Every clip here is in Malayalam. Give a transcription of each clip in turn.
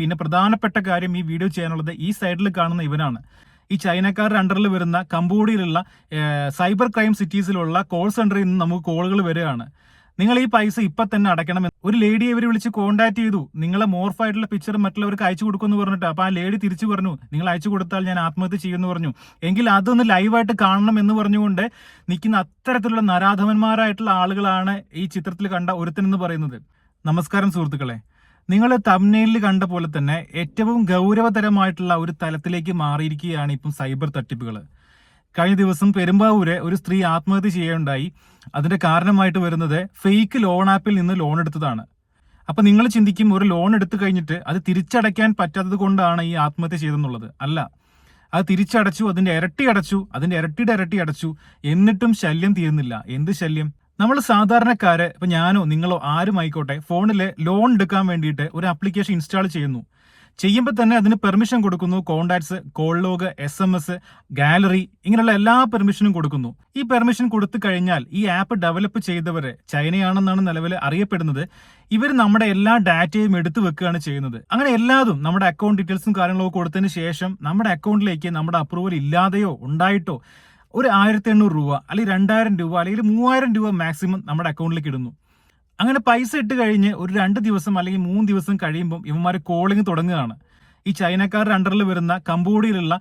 പിന്നെ പ്രധാനപ്പെട്ട കാര്യം ഈ വീഡിയോ ചെയ്യാനുള്ളത് ഈ സൈഡിൽ കാണുന്ന ഇവനാണ്. ഈ ചൈനക്കാരുടെ അണ്ടറിൽ വരുന്ന കംബോഡിയയിലുള്ള സൈബർ ക്രൈം സിറ്റീസിലുള്ള കോൾ സെന്ററിൽ നിന്ന് നമുക്ക് കോളുകൾ വരികയാണ്. നിങ്ങൾ ഈ പൈസ ഇപ്പൊ തന്നെ അടയ്ക്കണം ഒരു ലേഡി ഇവർ വിളിച്ച് കോൺടാക്ട് ചെയ്തു. നിങ്ങളെ മോർഫായിട്ടുള്ള പിക്ചർ മറ്റുള്ളവർക്ക് അയച്ചു കൊടുക്കുമെന്ന് പറഞ്ഞിട്ട്. അപ്പൊ ആ ലേഡി തിരിച്ചു പറഞ്ഞു നിങ്ങൾ അയച്ചു കൊടുത്താൽ ഞാൻ ആത്മഹത്യ ചെയ്യുമെന്ന് പറഞ്ഞു. എങ്കിൽ അതൊന്ന് ലൈവായിട്ട് കാണണം എന്ന് പറഞ്ഞുകൊണ്ട് നിൽക്കുന്ന അത്തരത്തിലുള്ള നരാധവന്മാരായിട്ടുള്ള ആളുകളാണ് ഈ ചിത്രത്തിൽ കണ്ട ഒരുത്തനെന്ന് പറയുന്നത്. നമസ്കാരം സുഹൃത്തുക്കളെ. നിങ്ങൾ തമ്നയിലിൽ കണ്ട പോലെ തന്നെ ഏറ്റവും ഗൗരവതരമായിട്ടുള്ള ഒരു തലത്തിലേക്ക് മാറിയിരിക്കുകയാണ് ഇപ്പം സൈബർ തട്ടിപ്പുകൾ കഴിഞ്ഞ ദിവസം പെരുമ്പാവൂര് ഒരു സ്ത്രീ ആത്മഹത്യ ചെയ്യുകയുണ്ടായി. അതിന്റെ കാരണമായിട്ട് വരുന്നത് ഫേക്ക് ലോൺ ആപ്പിൽ നിന്ന് ലോൺ എടുത്തതാണ്. അപ്പൊ നിങ്ങൾ ചിന്തിക്കും ഒരു ലോൺ എടുത്തു കഴിഞ്ഞിട്ട് അത് തിരിച്ചടയ്ക്കാൻ പറ്റാത്തത് കൊണ്ടാണ് ഈ ആത്മഹത്യ ചെയ്തെന്നുള്ളത് അല്ല അത് തിരിച്ചടച്ചു അതിന്റെ ഇരട്ടി അടച്ചു അതിന്റെ ഇരട്ടിയുടെ ഇരട്ടി അടച്ചു എന്നിട്ടും ശല്യം തീരുന്നില്ല. എന്ത് ശല്യം? നമ്മൾ സാധാരണക്കാരെ ഇപ്പൊ ഞാനോ നിങ്ങളോ ആരും ആയിക്കോട്ടെ ഫോണിൽ ലോൺ എടുക്കാൻ വേണ്ടിയിട്ട് ഒരു ആപ്ലിക്കേഷൻ ഇൻസ്റ്റാൾ ചെയ്യുന്നു. ചെയ്യുമ്പോൾ തന്നെ അതിന് പെർമിഷൻ കൊടുക്കുന്നു contacts call log S M S gallery ഇങ്ങനെയുള്ള എല്ലാ പെർമിഷനും കൊടുക്കുന്നു. ഈ പെർമിഷൻ കൊടുത്തു കഴിഞ്ഞാൽ ഈ ആപ്പ് ഡെവലപ്പ് ചെയ്തവര് ചൈനയാണെന്നാണ് നിലവിൽ അറിയപ്പെടുന്നത്. ഇവർ നമ്മുടെ എല്ലാ ഡാറ്റയും എടുത്തു വെക്കുകയാണ് ചെയ്യുന്നത്. അങ്ങനെ എല്ലാതും നമ്മുടെ അക്കൗണ്ട് ഡീറ്റെയിൽസും കാര്യങ്ങളൊക്കെ കൊടുത്തതിന് ശേഷം നമ്മുടെ അക്കൗണ്ടിലേക്ക് നമ്മുടെ അപ്രൂവൽ ഇല്ലാതെയോ ഉണ്ടായിട്ടോ ഒരു ആയിരത്തി എണ്ണൂറ് രൂപ അല്ലെങ്കിൽ രണ്ടായിരം രൂപ അല്ലെങ്കിൽ മൂവായിരം രൂപ മാക്സിമം നമ്മുടെ അക്കൗണ്ടിലേക്ക് ഇടുന്നു. അങ്ങനെ പൈസ ഇട്ട് കഴിഞ്ഞ് ഒരു രണ്ട് ദിവസം അല്ലെങ്കിൽ മൂന്ന് ദിവസം കഴിയുമ്പോൾ ഇവന്മാർ കോളിംഗ് തുടങ്ങുകയാണ്. ഈ ചൈനക്കാരുടെ അണ്ടറിൽ വരുന്ന കംബോഡിയയിലുള്ള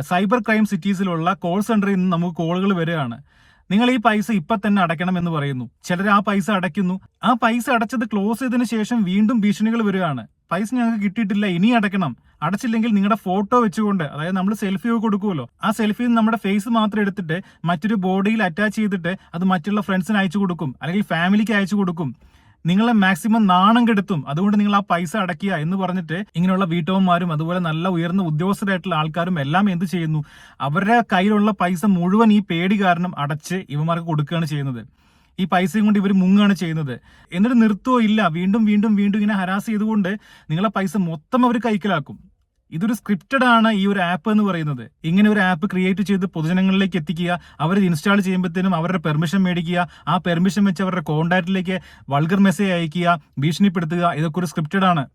സൈബർ ക്രൈം സിറ്റീസിലുള്ള കോൾ സെന്ററിൽ നിന്ന് നമുക്ക് കോളുകൾ വരികയാണ്. നിങ്ങൾ ഈ പൈസ ഇപ്പൊ തന്നെ അടയ്ക്കണം എന്ന് പറയുന്നു. ചിലർ ആ പൈസ അടയ്ക്കുന്നു. ആ പൈസ അടച്ചത് ക്ലോസ് ചെയ്തതിന് ശേഷം വീണ്ടും ഭീഷണികൾ വരികയാണ്. പൈസ ഞങ്ങൾക്ക് കിട്ടിയിട്ടില്ല ഇനി അടയ്ക്കണം. അടച്ചില്ലെങ്കിൽ നിങ്ങളുടെ ഫോട്ടോ വെച്ചുകൊണ്ട് അതായത് നമ്മൾ സെൽഫി കൊടുക്കുമല്ലോ. ആ സെൽഫിയിൽ നമ്മുടെ ഫേസ് മാത്രം എടുത്തിട്ട് മറ്റൊരു ബോഡിയിൽ അറ്റാച്ച് ചെയ്തിട്ട് അത് മറ്റുള്ള ഫ്രണ്ട്സിന് അയച്ചു കൊടുക്കും. അല്ലെങ്കിൽ ഫാമിലിക്ക് അയച്ചു കൊടുക്കും. നിങ്ങളെ മാക്സിമം നാണം കെടുത്തും. അതുകൊണ്ട് നിങ്ങൾ ആ പൈസ അടയ്ക്കുക എന്ന് പറഞ്ഞിട്ട് ഇങ്ങനെയുള്ള വീട്ടമ്മമാരും അതുപോലെ നല്ല ഉയർന്ന ഉദ്യോഗസ്ഥരായിട്ടുള്ള ആൾക്കാരും എല്ലാം എന്ത് ചെയ്യുന്നു? അവരുടെ കയ്യിലുള്ള പൈസ മുഴുവൻ ഈ പേടി കാരണം അടച്ച് ഇവന്മാർക്ക് കൊടുക്കുകയാണ് ചെയ്യുന്നത്. ഈ പൈസയും കൊണ്ട് ഇവർ മുങ്ങാണ് ചെയ്യുന്നത്. എന്നിട്ട് നിർത്തുവോ ഇല്ല. വീണ്ടും വീണ്ടും വീണ്ടും ഇങ്ങനെ ഹരാസ് ചെയ്തുകൊണ്ട് നിങ്ങളെ പൈസ മൊത്തം അവർ കൈക്കലാക്കും. ഇതൊരു സ്ക്രിപ്റ്റഡ് ആണ് ഈ ഒരു ആപ്പ് എന്ന് പറയുന്നത്. ഇങ്ങനെ ഒരു ആപ്പ് ക്രിയേറ്റ് ചെയ്ത് പൊതുജനങ്ങളിലേക്ക് എത്തിക്കുക അവർ ഇൻസ്റ്റാൾ ചെയ്യുമ്പോഴത്തേനും അവരുടെ പെർമിഷൻ മേടിക്കുക ആ പെർമിഷൻ വെച്ച് അവരുടെ കോൺടാക്റ്റിലേക്ക് വൾഗർ മെസ്സേജ് അയക്കുക ഭീഷണിപ്പെടുത്തുക ഇതൊക്കെ ഒരു സ്ക്രിപ്റ്റഡ് ആണ്.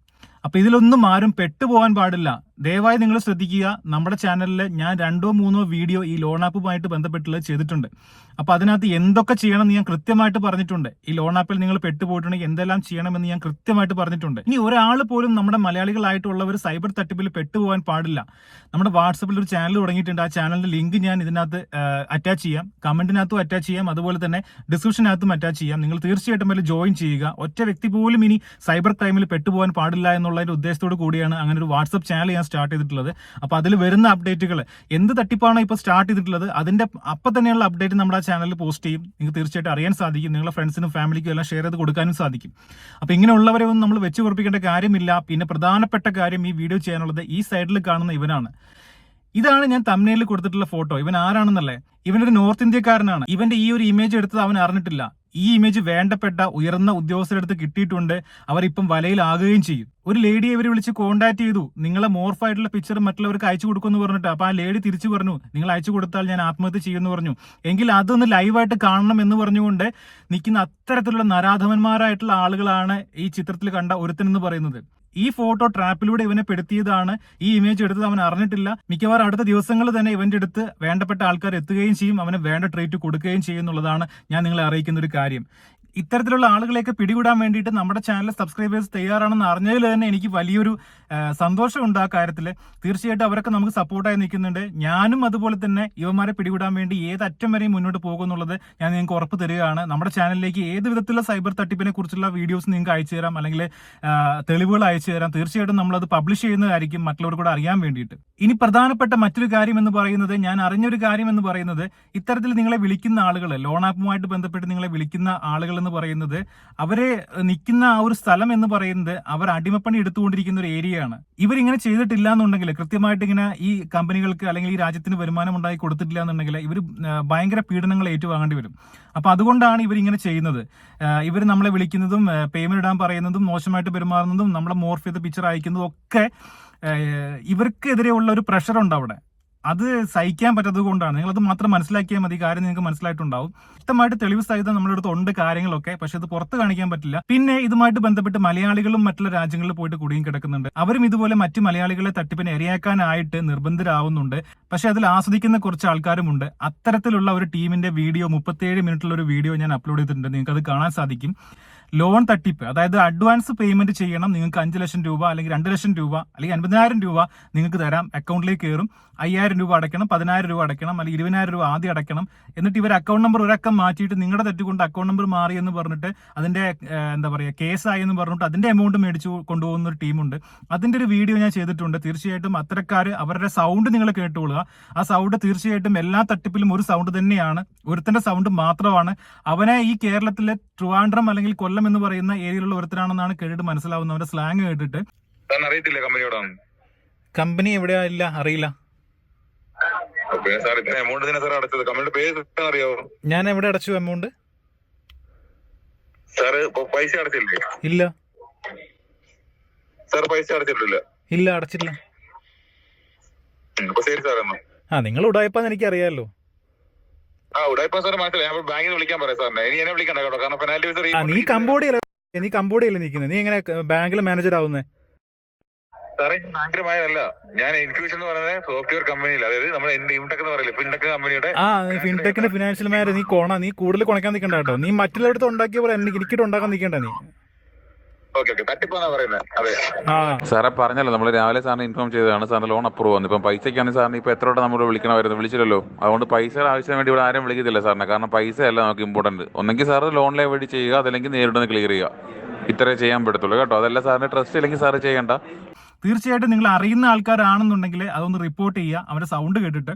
അപ്പൊ ഇതിലൊന്നും ആരും പെട്ടുപോകാൻ പാടില്ല. ദയവായി നിങ്ങൾ ശ്രദ്ധിക്കുക. നമ്മുടെ ചാനലിൽ ഞാൻ രണ്ടോ മൂന്നോ വീഡിയോ ഈ ലോൺ ആപ്പുമായിട്ട് ബന്ധപ്പെട്ടുള്ളത് ചെയ്തിട്ടുണ്ട്. അപ്പൊ അതിനകത്ത് എന്തൊക്കെ ചെയ്യണമെന്ന് ഞാൻ കൃത്യമായിട്ട് പറഞ്ഞിട്ടുണ്ട്. ഈ ലോൺ ആപ്പിൽ നിങ്ങൾ പെട്ടുപോയിട്ടുണ്ടെങ്കിൽ എന്തെല്ലാം ചെയ്യണമെന്ന് ഞാൻ കൃത്യമായിട്ട് പറഞ്ഞിട്ടുണ്ട്. ഇനി ഒരാൾ പോലും നമ്മുടെ മലയാളികളായിട്ടുള്ളവർ സൈബർ തട്ടിപ്പിൽ പെട്ടുപോകാൻ പാടില്ല. നമ്മുടെ വാട്സപ്പിൽ ഒരു ചാനൽ തുടങ്ങിയിട്ടുണ്ട്. ആ ചാനലിന്റെ ലിങ്ക് ഞാൻ ഇതിനകത്ത് അറ്റാച്ച് ചെയ്യാം. കമന്റിനകത്തും അറ്റാച്ച് ചെയ്യാം. അതുപോലെ തന്നെ ഡിസ്ക്രിപ്ഷനകത്തും അറ്റാച്ച് ചെയ്യാം. നിങ്ങൾ തീർച്ചയായിട്ടും അതിൽ ജോയിൻ ചെയ്യുക. ഒറ്റ വ്യക്തി പോലും ഇനി സൈബർ ക്രൈമിൽ പെട്ടുപോകാൻ പാടില്ല എന്നുള്ളതിന്റെ ഉദ്ദേശത്തോട് കൂടിയാണ് അങ്ങനെ ഒരു വാട്സപ്പ് ചാനൽ ഞാൻ സ്റ്റാർട്ട് ചെയ്തിട്ടുള്ളത്. അപ്പോൾ അതിൽ വരുന്ന അപ്ഡേറ്റുകൾ എന്ത് തട്ടിപ്പാണോ ഇപ്പോൾ സ്റ്റാർട്ട് ചെയ്തിട്ടുള്ളത് അതിന്റെ അപ്പൊ തന്നെയുള്ള അപ്ഡേറ്റ് നമ്മുടെ ആ ചാനലിൽ പോസ്റ്റ് ചെയ്യും. നിങ്ങൾക്ക് തീർച്ചയായിട്ടും അറിയാൻ സാധിക്കും. നിങ്ങളുടെ ഫ്രണ്ട്സിനും ഫാമിലിക്കും എല്ലാം ഷെയർ ചെയ്ത് കൊടുക്കാനും സാധിക്കും. അപ്പൊ ഇങ്ങനെയുള്ളവരെ ഒന്നും നമ്മൾ വെച്ച് ഉറപ്പിക്കേണ്ട കാര്യമില്ല. പിന്നെ പ്രധാനപ്പെട്ട കാര്യം ഈ വീഡിയോ ചെയ്യാനുള്ളത് ഈ സൈഡിൽ കാണുന്ന ഇവനാണ്. ഇതാണ് ഞാൻ തമ്മിലിൽ കൊടുത്തിട്ടുള്ള ഫോട്ടോ ഇവൻ ആരാണെന്നല്ലേ? ഇവനൊരു നോർത്ത് ഇന്ത്യക്കാരനാണ്. ഇവന്റെ ഈ ഒരു ഇമേജ് എടുത്തത് അവൻ അറിഞ്ഞിട്ടില്ല. ഈ ഇമേജ് വേണ്ടപ്പെട്ട ഉയർന്ന ഉദ്യോഗസ്ഥരടുത്ത് കിട്ടിയിട്ടുണ്ട്. അവർ ഇപ്പം വലയിലാകുകയും ചെയ്യും. ഒരു ലേഡി ഇവർ വിളിച്ച് കോൺടാക്ട് ചെയ്തു. നിങ്ങളെ മോർഫായിട്ടുള്ള പിക്ചർ മറ്റുള്ളവർക്ക് അയച്ചു കൊടുക്കുമെന്ന് പറഞ്ഞിട്ട്. അപ്പൊ ആ ലേഡി തിരിച്ചു പറഞ്ഞു നിങ്ങൾ അയച്ചു കൊടുത്താൽ ഞാൻ ആത്മഹത്യ ചെയ്യുമെന്ന് പറഞ്ഞു. എങ്കിൽ അതൊന്ന് ലൈവായിട്ട് കാണണം എന്ന് പറഞ്ഞുകൊണ്ട് നിൽക്കുന്ന അത്തരത്തിലുള്ള നരാധമന്മാരായിട്ടുള്ള ആളുകളാണ് ഈ ചിത്രത്തിൽ കണ്ട ഒരുത്തനെന്ന് പറയുന്നത്. ഈ ഫോട്ടോ ട്രാപ്പിലൂടെ ഇവനെ പെടുത്തിയതാണ് ഈ ഇമേജ് എടുത്തത്. അവൻ അറിഞ്ഞിട്ടില്ല. മിക്കവാറും അടുത്ത ദിവസങ്ങൾ തന്നെ ഇവന്റെ അടുത്ത് വേണ്ടപ്പെട്ട ആൾക്കാർ എത്തുകയും ചെയ്യും. അവന് വേണ്ട ട്രീറ്റ് കൊടുക്കുകയും ചെയ്യും എന്നുള്ളതാണ് ഞാൻ നിങ്ങളെ അറിയിക്കുന്ന ഒരു കാര്യം. ഇത്തരത്തിലുള്ള ആളുകളെയൊക്കെ പിടികൂടാൻ വേണ്ടിയിട്ട് നമ്മുടെ ചാനൽ സബ്സ്ക്രൈബേഴ്സ് തയ്യാറാണെന്ന് അറിഞ്ഞതിൽ തന്നെ എനിക്ക് വലിയൊരു സന്തോഷം സന്തോഷമുണ്ട് ആ കാര്യത്തിൽ. തീർച്ചയായിട്ടും അവരൊക്കെ നമുക്ക് സപ്പോർട്ടായി നിൽക്കുന്നുണ്ട്. ഞാനും അതുപോലെ തന്നെ ഇവന്മാരെ പിടികൂടാൻ വേണ്ടി ഏത് അറ്റം വരെയും മുന്നോട്ട് പോകുമെന്നുള്ളത് ഞാൻ നിങ്ങൾക്ക് ഉറപ്പ് തരികയാണ്. നമ്മുടെ ചാനലിലേക്ക് ഏത് വിധത്തിലുള്ള സൈബർ തട്ടിപ്പിനെ കുറിച്ചുള്ള വീഡിയോസ് നിങ്ങൾക്ക് അയച്ചു തരാം. അല്ലെങ്കിൽ തെളിവുകൾ അയച്ചു തരാം. തീർച്ചയായിട്ടും നമ്മളത് പബ്ലിഷ് ചെയ്യുന്നതായിരിക്കും മറ്റുള്ളവർ കൂടെ അറിയാൻ വേണ്ടിയിട്ട്. ഇനി പ്രധാനപ്പെട്ട മറ്റൊരു കാര്യം എന്ന് പറയുന്നത് ഞാൻ അറിഞ്ഞൊരു കാര്യം എന്ന് പറയുന്നത് ഇത്തരത്തിൽ നിങ്ങളെ വിളിക്കുന്ന ആളുകൾ ലോൺ ആപ്പുമായിട്ട് ബന്ധപ്പെട്ട് നിങ്ങളെ വിളിക്കുന്ന ആളുകൾ എന്ന് പറയുന്നത് അവരെ നിൽക്കുന്ന ആ ഒരു സ്ഥലം എന്ന് പറയുന്നത് അവർ അടിമപ്പണി എടുത്തുകൊണ്ടിരിക്കുന്ന ഒരു ഏരിയയാണ് ഇവരിങ്ങനെ ചെയ്തിട്ടില്ല എന്നുണ്ടെങ്കിൽ കൃത്യമായിട്ട് ഇങ്ങനെ ഈ കമ്പനികൾക്ക് അല്ലെങ്കിൽ ഈ രാജ്യത്തിന് വരുമാനം ഉണ്ടായി കൊടുത്തിട്ടില്ല എന്നുണ്ടെങ്കിൽ ഇവർ ഭയങ്കര പീഡനങ്ങൾ ഏറ്റുവാങ്ങേണ്ടി വരും. അപ്പൊ അതുകൊണ്ടാണ് ഇവരിങ്ങനെ ചെയ്യുന്നത്. ഇവർ നമ്മളെ വിളിക്കുന്നതും പേയ്മെന്റ് ഇടാൻ പറയുന്നതും മോശമായിട്ട് പെരുമാറുന്നതും നമ്മളെ മോർഫ് ചെയ്ത് പിക്ചർ അയക്കുന്നതും ഒക്കെ ഇവർക്കെതിരെയുള്ള ഒരു പ്രഷർ ഉണ്ട് അവിടെ. അത് സഹിക്കാൻ പറ്റാത്തത് കൊണ്ടാണ് നിങ്ങൾ അത് മാത്രം മനസ്സിലാക്കിയാൽ മതി. കാര്യം നിങ്ങൾക്ക് മനസ്സിലായിട്ടുണ്ടാവും. വ്യക്തമായിട്ട് തെളിവ് സഹിതം നമ്മുടെ അടുത്ത് ഉണ്ട് കാര്യങ്ങളൊക്കെ. പക്ഷെ ഇത് പുറത്ത് കാണിക്കാൻ പറ്റില്ല. പിന്നെ ഇതുമായിട്ട് ബന്ധപ്പെട്ട് മലയാളികളും മറ്റുള്ള രാജ്യങ്ങളിൽ പോയിട്ട് കുടുങ്ങി കിടക്കുന്നുണ്ട്. അവരും ഇതുപോലെ മറ്റു മലയാളികളെ തട്ടിപ്പിന് ഇരയാക്കാനായിട്ട് നിർബന്ധരാവുന്നുണ്ട് പക്ഷെ അതിൽ ആസ്വദിക്കുന്ന കുറച്ച് ആൾക്കാരുമുണ്ട്. അത്തരത്തിലുള്ള ഒരു ടീമിന്റെ വീഡിയോ മുപ്പത്തിയേഴ് മിനിറ്റുള്ള ഒരു വീഡിയോ ഞാൻ അപ്ലോഡ് ചെയ്തിട്ടുണ്ട്. നിങ്ങൾക്ക് അത് കാണാൻ സാധിക്കും. ലോൺ തട്ടിപ്പ് അതായത് അഡ്വാൻസ് പേയ്മെന്റ് ചെയ്യണം നിങ്ങൾക്ക് അഞ്ച് ലക്ഷം രൂപ അല്ലെങ്കിൽ രണ്ട് ലക്ഷം രൂപ അല്ലെങ്കിൽ അൻപതിനായിരം രൂപ നിങ്ങൾക്ക് തരാം. അക്കൗണ്ടിലേക്ക് കയറും. അയ്യായിരം രൂപ അടയ്ക്കണം പതിനായിരം രൂപ അടയ്ക്കണം അല്ലെങ്കിൽ ഇരുപതിനായിരം രൂപ ആദ്യം അടയ്ക്കണം. എന്നിട്ട് ഇവർ അക്കൗണ്ട് നമ്പർ ഒരക്കം മാറ്റിയിട്ട് നിങ്ങളുടെ തെറ്റുകൊണ്ട് അക്കൗണ്ട് നമ്പർ മാറി എന്ന് പറഞ്ഞിട്ട് അതിന്റെ എന്താ പറയുക കേസായി എന്ന് പറഞ്ഞിട്ട് അതിന്റെ എമൗണ്ട് മേടിച്ചു കൊണ്ടുപോകുന്ന ഒരു ടീമുണ്ട്. അതിന്റെ ഒരു വീഡിയോ ഞാൻ ചെയ്തിട്ടുണ്ട്. തീർച്ചയായിട്ടും അത്തരക്കാർ അവരുടെ സൗണ്ട് നിങ്ങൾ കേട്ടുകൊള്ളുക. ആ സൗണ്ട് തീർച്ചയായിട്ടും എല്ലാ തട്ടിപ്പിലും ഒരു സൗണ്ട് തന്നെയാണ്. ഒരുത്തന്റെ സൗണ്ട് മാത്രമാണ്. അവനെ ഈ കേരളത്തിലെ ട്രിവാൻഡ്രം അല്ലെങ്കിൽ കൊല്ലം എന്ന് പറയുന്ന ഏരിയയിലുള്ള ഒരുത്തരാണെന്നാണ് കേട്ടിട്ട് മനസ്സിലാവുന്നത്. അവന്റെ സ്ലാങ് കേട്ടിട്ട്. അറിയത്തില്ല കമ്പനിയോടാണ് കമ്പനി എവിടെയാ? ഇല്ല അറിയില്ല. ഞാൻ എവിടെ അടച്ചു എമൗണ്ട് സാറ് പൈസ അടച്ചില്ലേ? ഇല്ല. സാർ പൈസ അടച്ചിട്ടില്ല. ഇല്ല അടച്ചിട്ടില്ല. ആ നിങ്ങൾ ഉടായപ്പാന്ന് എനിക്ക് അറിയാമല്ലോ ആ ഉടായിപ്പോ സാർ മനസ്സിലായി ഞാൻ ബാങ്കിൽ നിന്ന് വിളിക്കാൻ പറയാം സാറിനെ. ഇനി എന്നെ വിളിക്കണ്ട കേട്ടോ. കാരണം പെനാൽറ്റി ആ നീ കമ്പോഡിയല്ല നീ കമ്പോഡിയല്ലേ നിൽക്കുന്നത് നീ എങ്ങനെ ബാങ്കിൽ മാനേജർ ആവുന്നേ? സാറേ ഞാൻ ബാങ്കിലുമായതല്ല ഞാൻ ഇൻക്യൂഷൻ എന്ന് പറയുന്നത് സോഫ്റ്റ്വെയർ കമ്പനിയിൽ അതായത് നമ്മുടെ ഇൻടെക് എന്ന് പറയില്ലേ? ഫിൻടെക് കമ്പനിയുടെ ആ ഫിൻടെക്കിന്റെ ഫിനാൻഷ്യൽ മാനേജർ നീ കോണ നീ കൂടുതൽ കുണക്കാൻ നിൽക്കണ്ട കേട്ടോ. നീ മറ്റുള്ളവരുടെ ഉണ്ടാക്കിയ പോലെ എനിക്ക് ഉണ്ടാക്കാൻ നിൽക്കണ്ട നീ ഓക്കെ ഓക്കെ തട്ടിപ്പാന്നാ പറയുന്നത് അതെ ആ സാറെ പറഞ്ഞല്ലോ നമ്മൾ രാവിലെ സാറിന് ഇൻഫോം ചെയ്തതാണ്. സാറിന് ലോൺ അപ്രൂവ് വന്നു. ഇപ്പം പൈസയ്ക്കാണ് സാറിന് ഇപ്പൊ എത്ര വട്ടം നമ്മൾ വിളിക്കണമായിരുന്നു വിളിച്ചില്ലല്ലോ. അതുകൊണ്ട് പൈസയുടെ ആവശ്യത്തിന് വേണ്ടി ഇവിടെ ആരും വിളിക്കത്തില്ല സാറിനെ. കാരണം പൈസ അല്ല നമുക്ക് ഇമ്പോർട്ടന്റ് ഒന്നെങ്കിൽ സാറ് ലോണിലെ വേണ്ടി ചെയ്യുക അതല്ലെങ്കിൽ നേരിടുന്ന ക്ലിയർ ചെയ്യുക. ഇത്രേ ചെയ്യാൻ പറ്റത്തുള്ളൂ. കേട്ടോ അതല്ല സാറിന് ട്രസ്റ്റ് ഇല്ലെങ്കിൽ സാറ് ചെയ്യണ്ട. തീർച്ചയായിട്ടും നിങ്ങൾ അറിയുന്ന ആൾക്കാരാണെന്നുണ്ടെങ്കിൽ അതൊന്ന് റിപ്പോർട്ട് ചെയ്യുക. അവരുടെ സൗണ്ട് കേട്ടിട്ട്.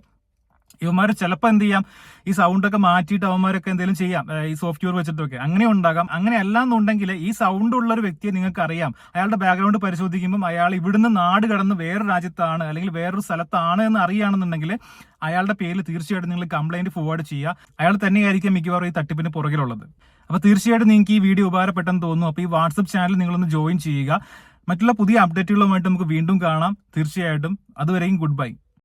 ഇവന്മാർ ചിലപ്പോൾ എന്ത് ചെയ്യാം? ഈ സൗണ്ടൊക്കെ മാറ്റിയിട്ട് അവന്മാരൊക്കെ എന്തെങ്കിലും ചെയ്യാം. ഈ സോഫ്റ്റ്വെയർ വെച്ചിട്ടൊക്കെ. അങ്ങനെ ഉണ്ടാകാം. അങ്ങനെ അല്ലാന്നുണ്ടെങ്കിൽ ഈ സൗണ്ട് ഉള്ള ഒരു വ്യക്തിയെ നിങ്ങൾക്ക് അറിയാം അയാളുടെ ബാക്ക്ഗ്രൗണ്ട് പരിശോധിക്കുമ്പോൾ അയാൾ ഇവിടുന്ന് നാട് കടന്ന് വേറെ രാജ്യത്താണ് അല്ലെങ്കിൽ വേറൊരു സ്ഥലത്താണ് എന്ന് അറിയുകയാണെന്നുണ്ടെങ്കിൽ അയാളുടെ പേരിൽ തീർച്ചയായിട്ടും നിങ്ങൾ കംപ്ലൈന്റ് ഫോർവേഡ് ചെയ്യുക. അയാൾ തന്നെയായിരിക്കും മിക്കവാറും ഈ തട്ടിപ്പിന് പുറകിലുള്ളത്. അപ്പോൾ തീർച്ചയായിട്ടും നിങ്ങൾക്ക് ഈ വീഡിയോ ഉപകാരപ്പെട്ടെന്ന് തോന്നുന്നു. അപ്പോൾ ഈ വാട്സപ്പ് ചാനൽ നിങ്ങളൊന്ന് ജോയിൻ ചെയ്യുക. മറ്റുള്ള പുതിയ അപ്ഡേറ്റുകളുമായിട്ട് നമുക്ക് വീണ്ടും കാണാം. തീർച്ചയായിട്ടും. അതുവരെയും ഗുഡ് ബൈ